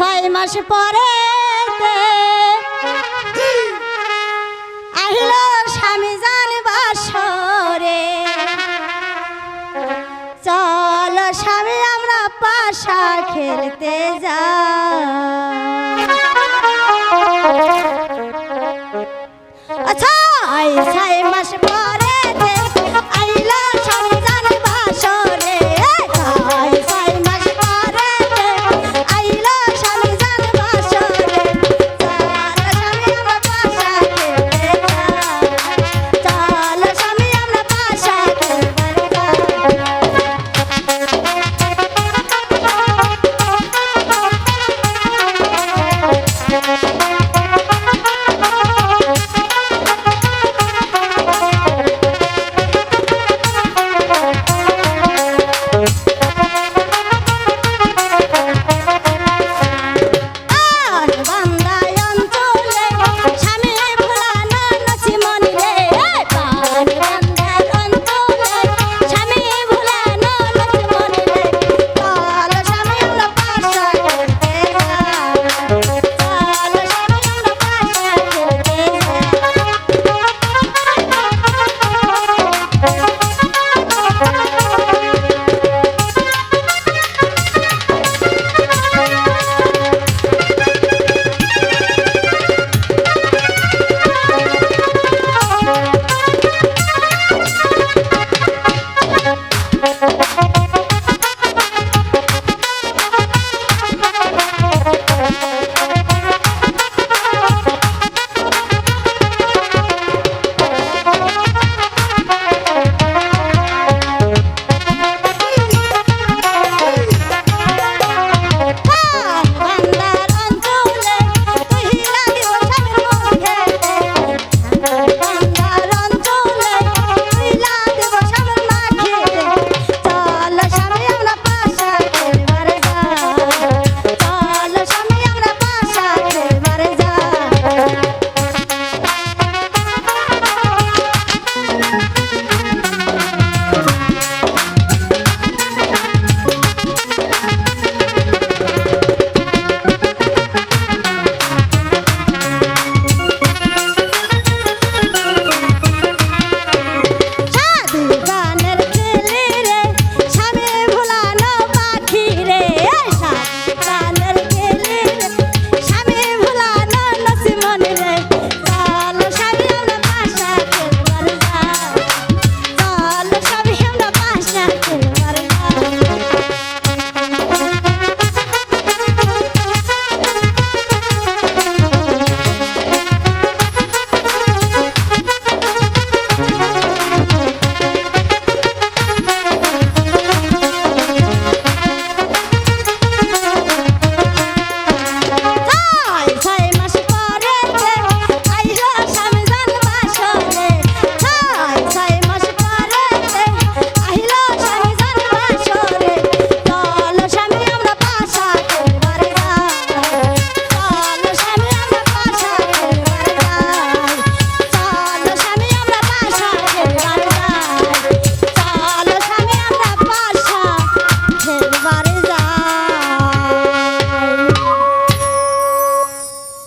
ছয় মাস পরে আহিল স্বামী জান বাসরে। চল স্বামী আমরা পাশা খেলতে যা